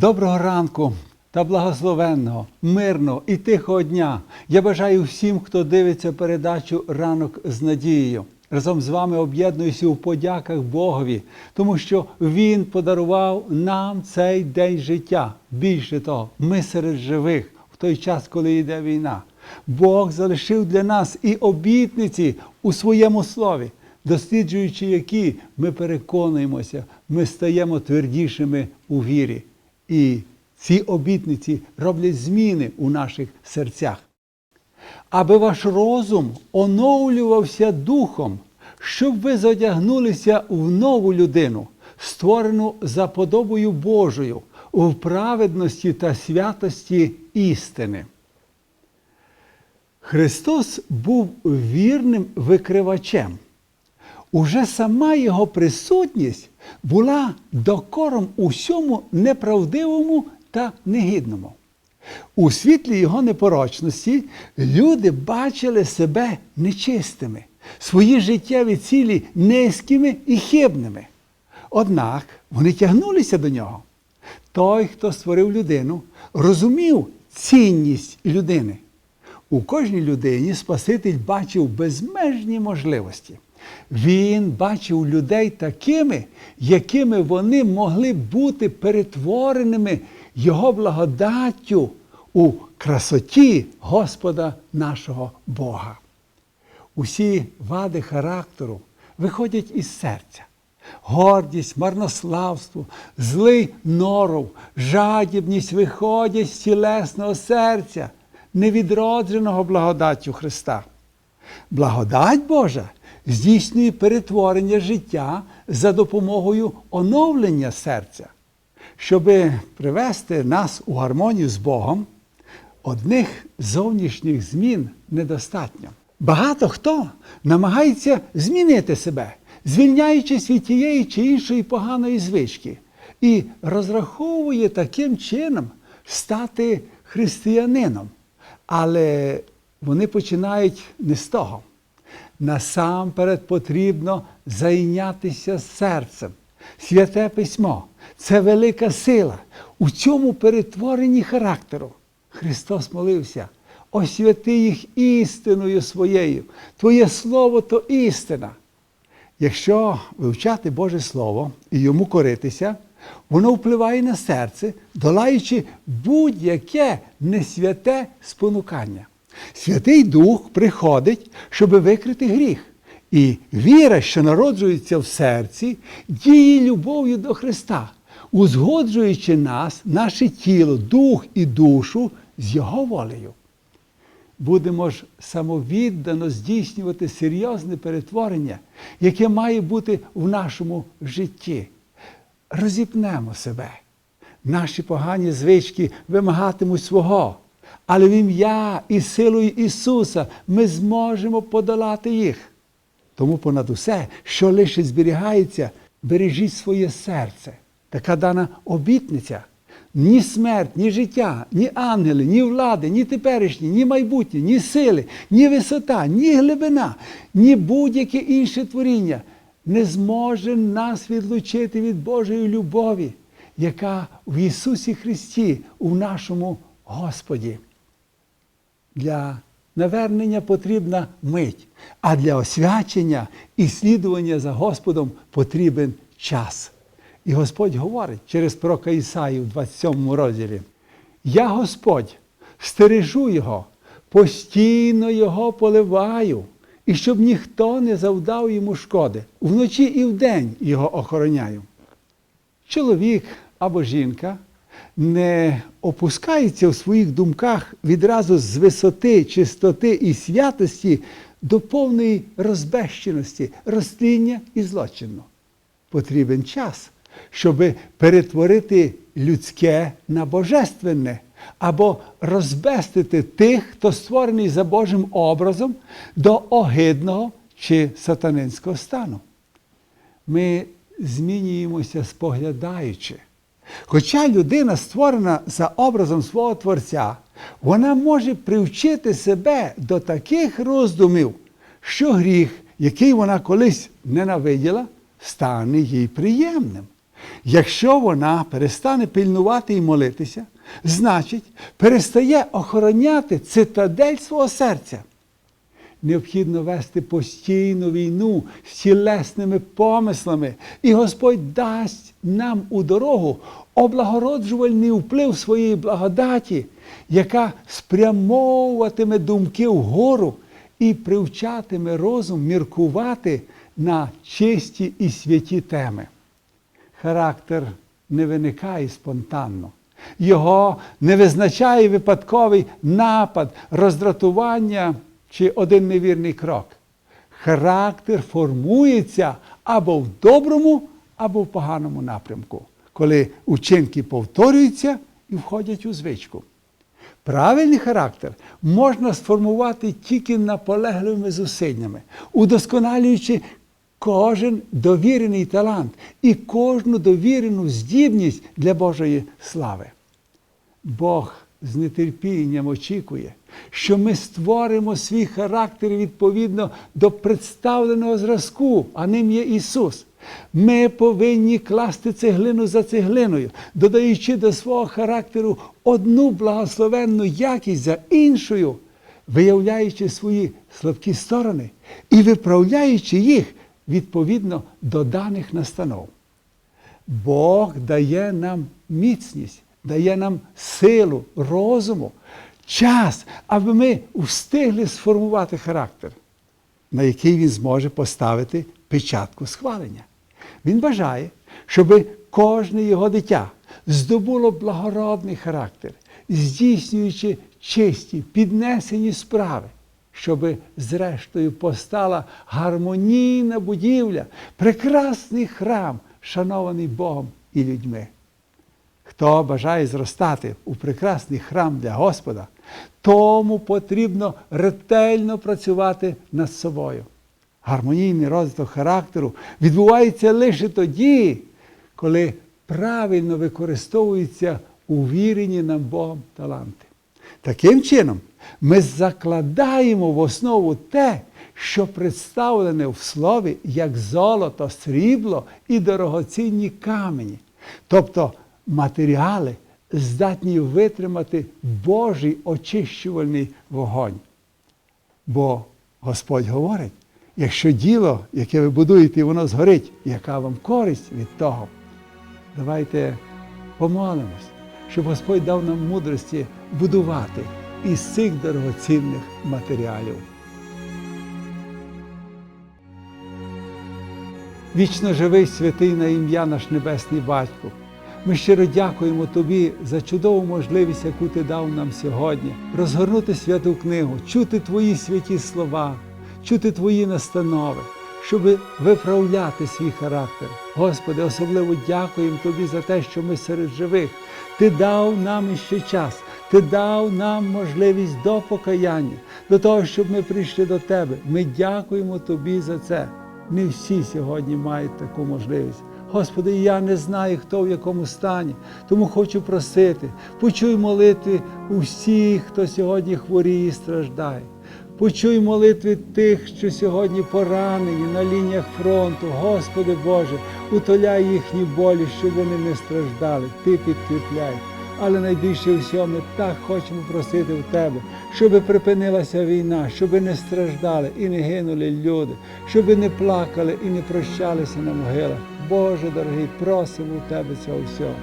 Доброго ранку та благословенного, мирного і тихого дня. Я бажаю всім, хто дивиться передачу ранок з надією. Разом з вами об'єднуюся у подяках Богові, тому що Він подарував нам цей день життя. Більше того, ми серед живих в той час, коли йде війна. Бог залишив для нас і обітниці у своєму слові, досліджуючи які ми переконуємося, ми стаємо твердішими у вірі. І ці обітниці роблять зміни у наших серцях. Аби ваш розум оновлювався духом, щоб ви задягнулися в нову людину, створену за подобою Божою, у праведності та святості істини. Христос був вірним викривачем. Уже сама його присутність була докором усьому неправдивому та негідному. У світлі його непорочності люди бачили себе нечистими, свої життєві цілі низькими і хибними. Однак вони тягнулися до нього. Той, хто створив людину, розумів цінність людини. У кожній людині Спаситель бачив безмежні можливості. Він бачив людей такими, якими вони могли бути перетвореними Його благодаттю у красоті Господа нашого Бога. Усі вади характеру виходять із серця. Гордість, марнославство, злий норов, жадібність виходять з тілесного серця, невідродженого благодаттю Христа. Благодать Божа здійснює перетворення життя за допомогою оновлення серця. Щоб привести нас у гармонію з Богом, одних зовнішніх змін недостатньо. Багато хто намагається змінити себе, звільняючись від тієї чи іншої поганої звички, і розраховує таким чином стати християнином. Але вони починають не з того. Насамперед потрібно зайнятися серцем. Святе письмо це велика сила у цьому перетворенні характеру. Христос молився, освяти їх істиною своєю. Твоє Слово то істина. Якщо вивчати Боже Слово і йому коритися, воно впливає на серце, долаючи будь-яке несвяте спонукання. Святий Дух приходить, щоб викрити гріх. І віра, що народжується в серці, діє любов'ю до Христа, узгоджуючи нас, наше тіло, дух і душу з Його волею. Будемо ж самовіддано здійснювати серйозне перетворення, яке має бути в нашому житті. Розіпнемо себе. Наші погані звички вимагатимуть свого. Але в ім'я і силою Ісуса ми зможемо подолати їх. Тому понад усе, що лише зберігається, бережіть своє серце. Така дана обітниця. Ні смерть, ні життя, ні ангели, ні влади, ні теперішні, ні майбутнє, ні сили, ні висота, ні глибина, ні будь-яке інше творіння не зможе нас відлучити від Божої любові, яка в Ісусі Христі, у нашому Господі. Для навернення потрібна мить, а для освячення і слідування за Господом потрібен час. І Господь говорить через пророка Ісаї в 27 розділі: Я Господь стережу Його, постійно Його поливаю, і щоб ніхто не завдав йому шкоди. Вночі і вдень його охороняю. Чоловік або жінка не опускається в своїх думках відразу з висоти, чистоти і святості до повної розбещеності, розтління і злочину. Потрібен час, щоб перетворити людське на божественне або розбестити тих, хто створений за Божим образом до огидного чи сатанинського стану. Ми змінюємося споглядаючи. Хоча людина створена за образом свого Творця, вона може привчити себе до таких роздумів, що гріх, який вона колись ненавиділа, стане їй приємним. Якщо вона перестане пильнувати і молитися, значить перестає охороняти цитадель свого серця. Необхідно вести постійну війну з тілесними помислами, і Господь дасть нам у дорогу облагороджувальний вплив своєї благодаті, яка спрямовуватиме думки вгору і привчатиме розум міркувати на чисті і святі теми. Характер не виникає спонтанно. Його не визначає випадковий напад, роздратування чи один невірний крок. Характер формується або в доброму, або в поганому напрямку, коли учинки повторюються і входять у звичку. Правильний характер можна сформувати тільки наполегливими зусиллями, удосконалюючи кожен довірений талант і кожну довірену здібність для Божої слави. Бог з нетерпінням очікує, що ми створимо свій характер відповідно до представленого зразку, а ним є Ісус. Ми повинні класти цеглину за цеглиною, додаючи до свого характеру одну благословенну якість за іншою, виявляючи свої слабкі сторони і виправляючи їх відповідно до даних настанов. Бог дає нам міцність, дає нам силу, розуму, час, аби ми встигли сформувати характер, на який він зможе поставити печатку схвалення. Він бажає, щоб кожне його дитя здобуло благородний характер, здійснюючи чисті, піднесені справи, щоб зрештою постала гармонійна будівля, прекрасний храм, шанований Богом і людьми. Хто бажає зростати у прекрасний храм для Господа, тому потрібно ретельно працювати над собою. Гармонійний розвиток характеру відбувається лише тоді, коли правильно використовуються увірені нам Богом таланти. Таким чином, ми закладаємо в основу те, що представлене в слові як золото, срібло і дорогоцінні камені, тобто матеріали, здатні витримати Божий очищувальний вогонь. Бо Господь говорить, якщо діло, яке ви будуєте, воно згорить, яка вам користь від того? Давайте помолимось, щоб Господь дав нам мудрості будувати із цих дорогоцінних матеріалів. Вічно живий святий на ім'я наш Небесний Батько. Ми щиро дякуємо Тобі за чудову можливість, яку Ти дав нам сьогодні, розгорнути святу книгу, чути Твої святі слова, чути Твої настанови, щоб виправляти свій характер. Господи, особливо дякуємо Тобі за те, що ми серед живих. Ти дав нам іще час, Ти дав нам можливість до покаяння, до того, щоб ми прийшли до Тебе. Ми дякуємо Тобі за це. Не всі сьогодні мають таку можливість. Господи, я не знаю, хто в якому стані, тому хочу просити, почуй молитви усіх, хто сьогодні хворіє і страждає. Почуй молитви тих, що сьогодні поранені на лініях фронту. Господи Боже, утоляй їхні болі, щоб вони не страждали. Ти підкріпляй. Але найбільше всього ми так хочемо просити в Тебе, щоб припинилася війна, щоб не страждали і не гинули люди, щоб не плакали і не прощалися на могилах. Боже дорогий, просимо у Тебе цього всього.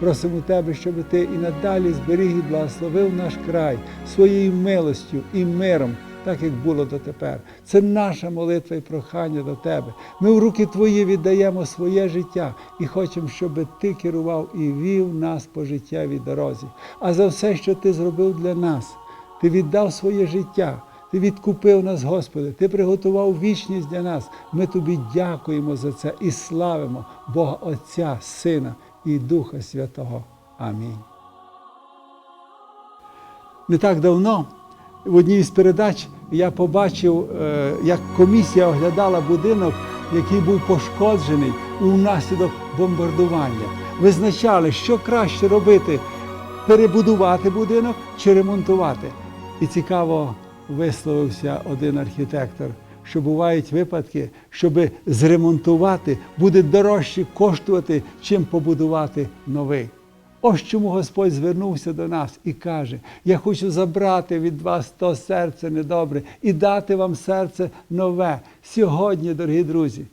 Просимо Тебе, щоб Ти і надалі зберіг і благословив наш край своєю милостю і миром, так як було дотепер. Це наша молитва і прохання до Тебе. Ми в руки Твої віддаємо своє життя і хочемо, щоб Ти керував і вів нас по життєвій дорозі. А за все, що Ти зробив для нас, Ти віддав своє життя. Ти відкупив нас, Господи, Ти приготував вічність для нас. Ми Тобі дякуємо за це і славимо Бога Отця, Сина і Духа Святого. Амінь. Не так давно в одній з передач я побачив, е, як комісія оглядала будинок, який був пошкоджений унаслідок бомбардування. Визначали, що краще робити перебудувати будинок чи ремонтувати. І цікаво висловився один архітектор. що бувають випадки, щоб зремонтувати, буде дорожче коштувати, чим побудувати новий. Ось чому Господь звернувся до нас і каже: Я хочу забрати від вас то серце недобре і дати вам серце нове. Сьогодні, дорогі друзі,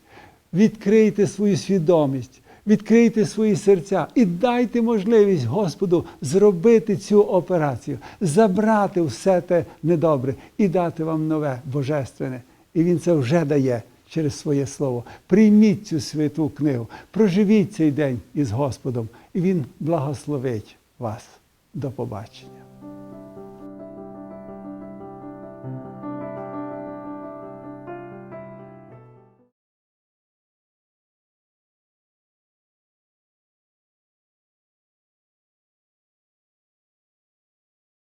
відкрийте свою свідомість, відкрийте свої серця і дайте можливість Господу зробити цю операцію, забрати все те недобре і дати вам нове божественне. І Він це вже дає через своє слово. Прийміть цю святу книгу, проживіть цей день із Господом, і Він благословить вас. До побачення.